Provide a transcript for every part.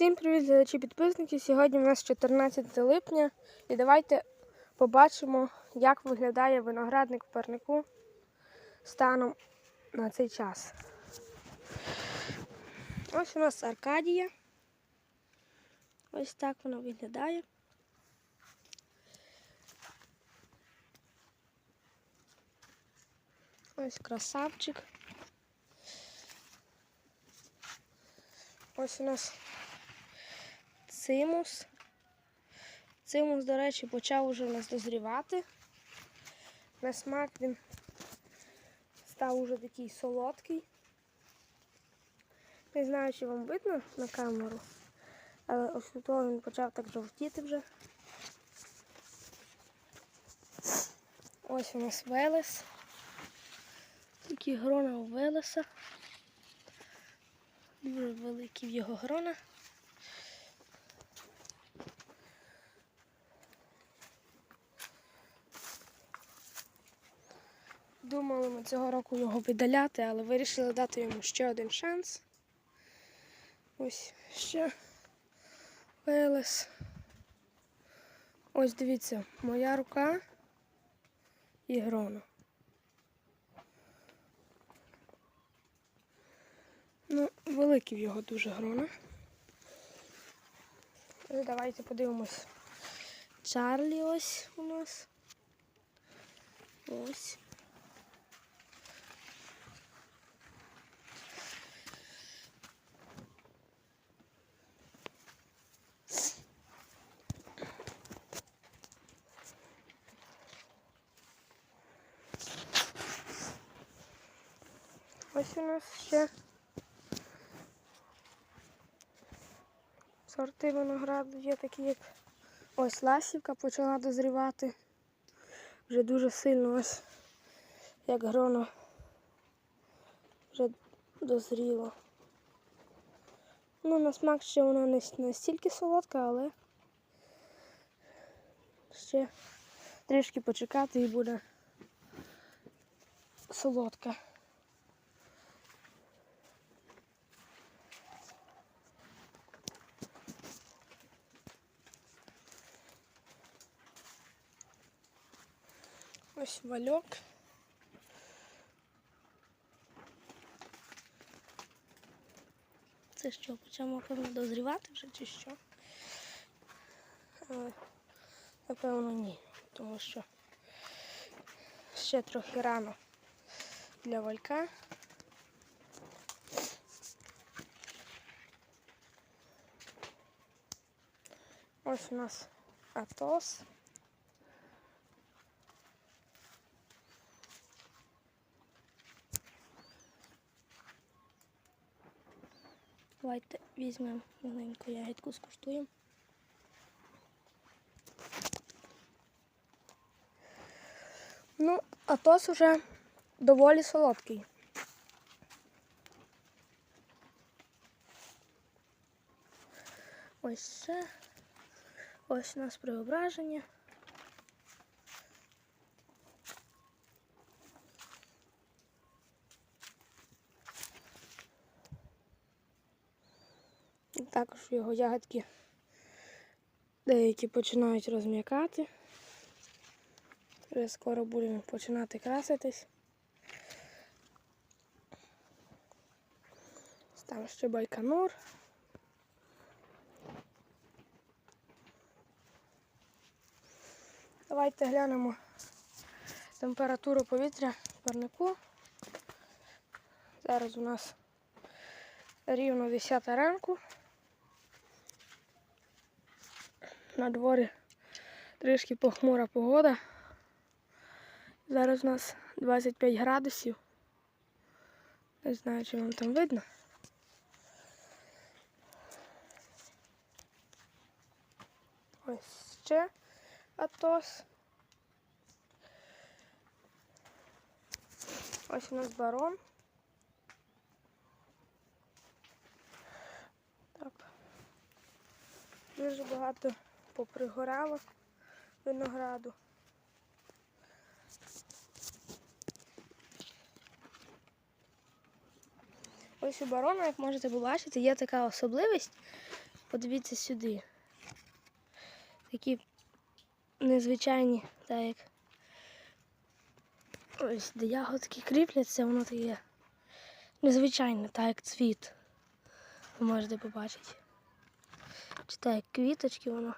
Всім привіт, глядачі підписники. Сьогодні у нас 14 липня і давайте побачимо, як виглядає виноградник в парнику станом на цей час. Ось у нас Аркадія. Ось так вона виглядає. Ось красавчик. Ось у нас цимус. Цимус, до речі, почав уже нас дозрівати. На смак він став уже такий солодкий. Не знаю, чи вам видно на камеру, але ось тут він почав так жовтіти вже. Ось у нас велес. Такі грона у велеса. Дуже великі в його грона. Думали ми цього року його видаляти, але вирішили дати йому ще один шанс. Ось ще Велес. Ось дивіться, моя рука і грона. Ну, великі в його дуже грона. І Давайте подивимось. Чарлі ось у нас. Ось. Ось у нас ще сорти винограду є такі, як ось ласівка почала дозрівати. Вже дуже сильно ось як гроно вже дозріло. Ну, на смак ще вона не настільки солодка, але ще трішки почекати і буде солодка. Ось вальок. Це що, почав напевно дозрівати вже чи що? Але, напевно, ні, тому що ще трохи рано для валька. Ось у нас Атос. Давайте візьмемо маленьку ягідку, скуштуємо. Ну, атос уже доволі солодкий. Ось ще. Ось у нас преображення. Також його ягодки деякі починають розм'якати. Скоро будемо починати краситись. Там ще байконур. Давайте глянемо температуру повітря в парнику. Зараз у нас рівно 10 ранку. На дворі трішки похмура погода. Зараз у нас 25 градусів. Не знаю, чи вам там видно. Ось ще атос. Ось у нас барон. Так. Дуже багато попригорало винограду. Ось у барона, як можете побачити, є така особливість. Подивіться сюди. Такі незвичайні, так як ось де ягодки кріпляться, воно таке незвичайне, так як цвіт. Ви можете побачити. Чи так як квіточки воно.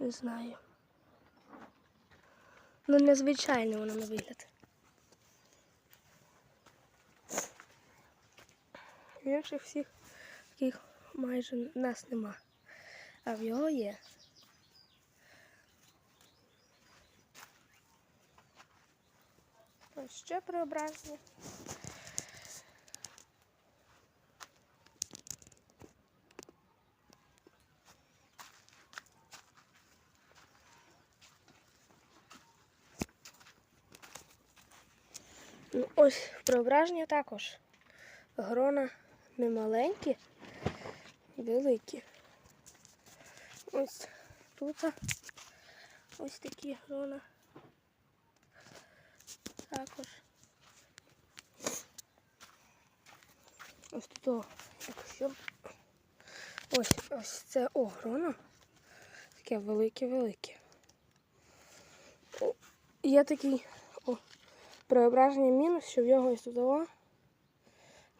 Не знаю. Ну, незвичайне воно на вигляд. Інших всіх таких майже нас нема. А в його є. Ось ще преображення. Ну, ось преображення також. Грона не маленькі, великі. Ось тут ось такі грона. Також. Ось тут, о, якщо. Ось ось це о, грона. Таке велике-велике. Є такий о, преображення мінус, що в його ось тут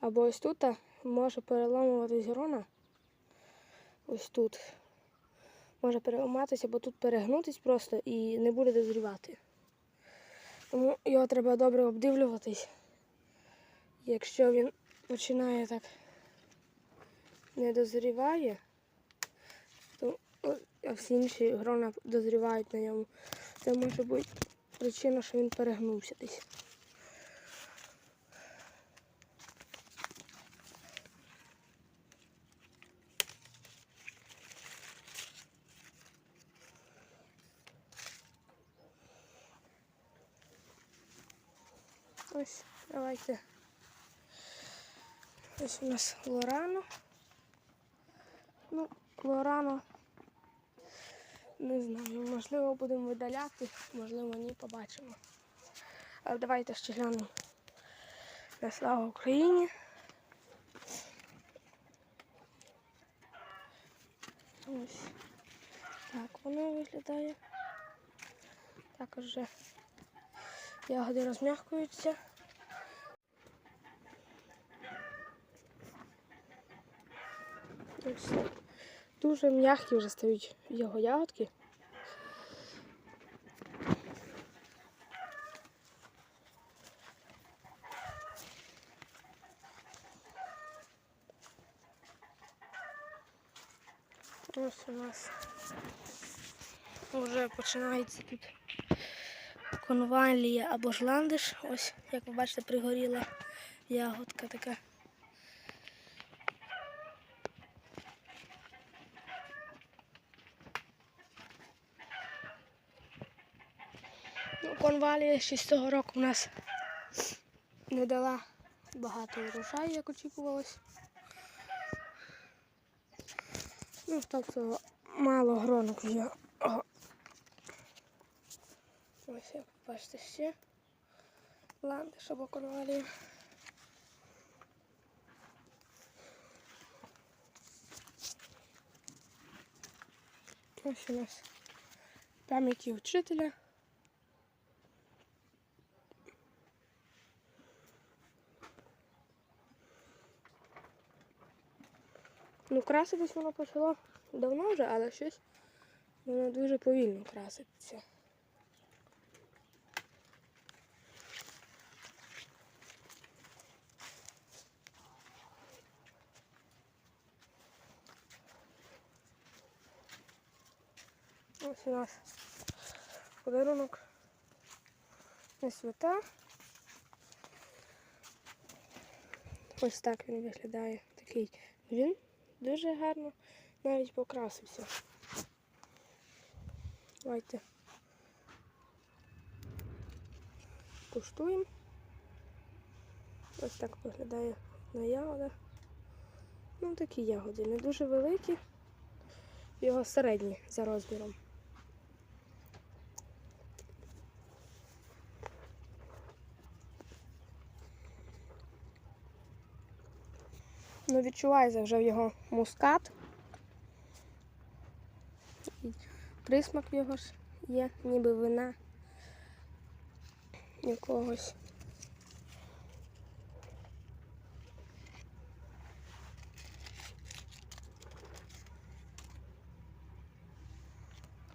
або ось тут може переламуватись грона. Ось тут. Може переламатися, або тут перегнутись просто і не буде дозрівати. Тому його треба добре обдивлюватись. Якщо він починає так не дозріває, то всі інші грона дозрівають на ньому. Це може бути причина, що він перегнувся десь. Ось, давайте. Ось у нас Лорано. Ну, Лорано. Не знаю, можливо, будемо видаляти, можливо, ні, побачимо. Але давайте ще глянемо на слава Україні. Ось так воно виглядає. Також вже ягоди розм'якуються. Ось. Дуже м'які вже стають його ягодки. Ось у нас вже починається тут конвалія або ж ландиш. Ось, як ви бачите, пригоріла ягодка така. Конвалія ще з цього року у нас не дала багато урожаю, як очікувалось. Ну, тобто мало гронок є. Ось як бачите ще ландиш або конвалія. Ось у нас пам'яті вчителя. Ну, краситись воно почало давно вже, але щось воно дуже повільно краситься. Ось у нас подарунок на свята. Ось так він виглядає. Такий він дуже гарно навіть покрасився. Давайте куштуємо. Ось так виглядає на ягода. Ну, такі ягоди, не дуже великі, його середні за розміром. Ну, відчувається вже його мускат. І присмак його ж є, ніби вина якогось.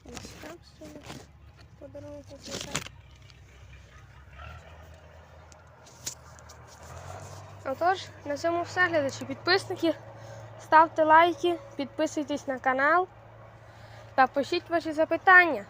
Ось там собі подарунок Отож, на цьому все, глядачі, підписники. Ставте лайки, підписуйтесь на канал та пишіть ваші запитання.